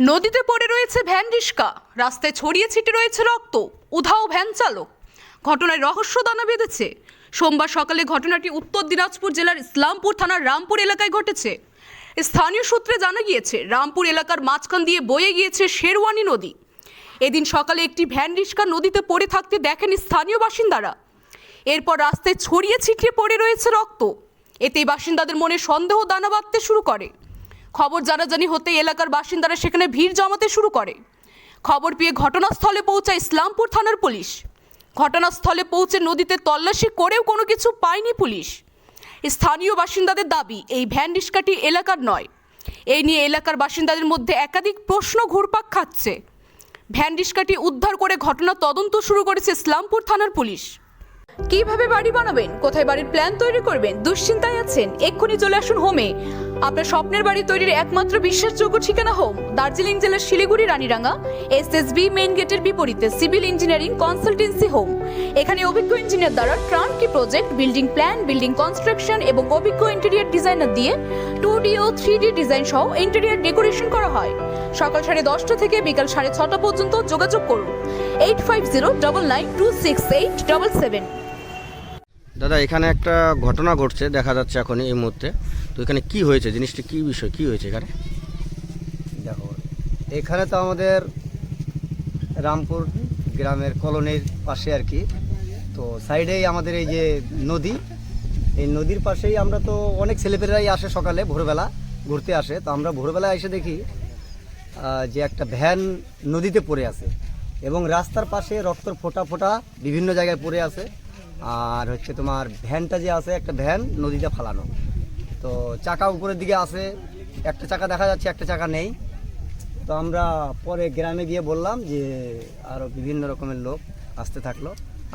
নদীতে পড়ে রয়েছে ভ্যান রিস্কা রাস্তায় ছড়িয়ে ছিটে রয়েছে রক্ত। উধাও ভ্যান চালক। ঘটনায় রহস্য দানা বেঁধেছে। সোমবার সকালে ঘটনাটি উত্তর দিনাজপুর জেলার ইসলামপুর থানার রামপুর এলাকায় ঘটেছে। স্থানীয় সূত্রে জানা গিয়েছে, রামপুর এলাকার মাঝখান দিয়ে বয়ে গিয়েছে শেরওয়ানি নদী। এদিন সকালে একটি ভ্যান রিস্কা নদীতে পড়ে থাকতে দেখেন স্থানীয় বাসিন্দারা। এরপর রাস্তায় ছড়িয়ে ছিটিয়ে পড়ে রয়েছে রক্ত। এতেই বাসিন্দাদের মনে সন্দেহ দানা বাঁধতে শুরু করে। খবর জানাজানি হতে এলাকার বাসিন্দারা সেখানে ভিড় জমাতে শুরু করে। খবর পেয়ে ঘটনাস্থলে পৌঁছায় ইসলামপুর থানার পুলিশ। ঘটনাস্থলে পৌঁছে নদীতে তল্লাশি করেও কোনো কিছু পায়নি পুলিশ। স্থানীয় বাসিন্দাদের দাবি, এই ভ্যান রিস্কাটি এলাকার নয়। এই নিয়ে এলাকার বাসিন্দাদের মধ্যে একাধিক প্রশ্ন ঘুরপাক খাচ্ছে। ভ্যান রিস্কাটি উদ্ধার করে ঘটনা তদন্ত শুরু করেছে ইসলামপুর থানার পুলিশ। কীভাবে বাড়ি বানাবেন, কোথায় বাড়ির প্ল্যান তৈরি করবেন, দুশ্চিন্তায় আছেন, এক্ষুনি চলে আসুন হোমে। আপনার স্বপ্নের বাড়ি তৈরির একমাত্র বিশ্বাসযোগ্য ঠিকানা হোম, দার্জিলিং জেলার শিলিগুড়ি, রানীরাঙ্গা। এস এস বি মেইন গেটের বিপরীতে সিভিল ইঞ্জিনিয়ারিং কনসালটেন্সি হোম। এখানে অভিজ্ঞ ইঞ্জিনিয়ার দ্বারা turnkey project, building plan, building construction এবং অভিজ্ঞ ইন্টেরিয়ার ডিজাইনার দিয়ে টু ডি ও থ্রি ডি ডিজাইন সহ ইন্টেরিয়ার ডেকোরেশন করা হয়। সকাল সাড়ে দশটা থেকে বিকাল সাড়ে ছটা পর্যন্ত যোগাযোগ করুন। Eight five zero double nine two six eight double seven দাদা, এখানে একটা ঘটনা ঘটছে, দেখা যাচ্ছে এখন এই মুহূর্তে। তো এখানে কি হয়েছে? জিনিসটা কি বিষয়? কি হয়েছে এখানে? দেখো, এখানে তো আমাদের রামপুর গ্রামের কলোনির পাশে আর কি। তো সাইডেই আমাদের এই যে নদী, এই নদীর পাশেই আমরা তো অনেক ছেলেপেলেরাই আসে সকালে, ভোরবেলা ঘুরতে আসে। তো আমরা ভোরবেলা এসে দেখি যে একটা ভ্যান নদীতে পড়ে আছে এবং রাস্তার পাশে রক্তর ফোটা ফোটা বিভিন্ন জায়গায় পড়ে আছে। আর হচ্ছে তোমার ভ্যানটা যে আছে, একটা ভ্যান নদীতে ফালানো। তো চাকা উপরের দিকে আছে, একটা চাকা দেখা যাচ্ছে, একটা চাকা নেই। তো আমরা পরে গ্রামে গিয়ে বললাম যে আরও বিভিন্ন রকমের লোক আসতে থাকল।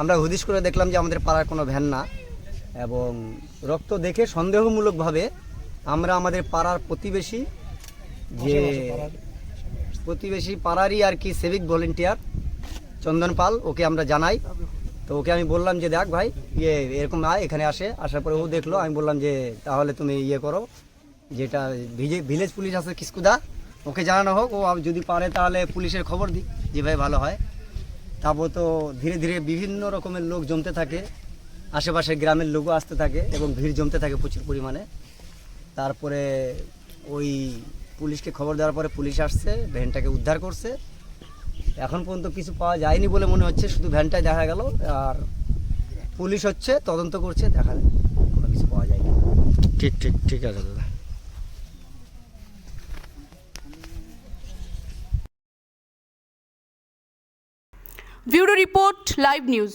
আমরা হুদিশ করে দেখলাম যে আমাদের পাড়ার কোনো ভ্যান না, এবং রক্ত দেখে সন্দেহমূলকভাবে আমরা আমাদের পাড়ার প্রতিবেশী যে প্রতিবেশী পাড়ারই আর কি সিভিক ভলেন্টিয়ার চন্দন পাল, ওকে আমরা জানাই। তো ওকে আমি বললাম যে, দেখ ভাই ইয়ে এরকম আয়, এখানে আসে। আসার পরে ও দেখল, আমি বললাম যে, তাহলে তুমি ইয়ে করো, যেটা ভিজে, ভিলেজ পুলিশ আছে কিস্কুদা, ওকে জানানো হোক, ও যদি পারে তাহলে পুলিশের খবর দিই যে ভাই ভালো হয়। তারপর তো ধীরে ধীরে বিভিন্ন রকমের লোক জমতে থাকে, আশেপাশের গ্রামের লোকও আসতে থাকে এবং ভিড় জমতে থাকে প্রচুর পরিমাণে। তারপরে ওই পুলিশকে খবর দেওয়ার পরে পুলিশ আসছে, ভ্যানটাকে উদ্ধার করছে এখন পর্যন্ত কিছু পাওয়া যায়নি বলে মনে হচ্ছে শুধু ভ্যানটাই দেখা গেল আর পুলিশ হচ্ছে তদন্ত করছে দেখা কোনো কিছু পাওয়া যায়নি। ঠিক ঠিক ঠিক আছে দাদা। Bureau report live news.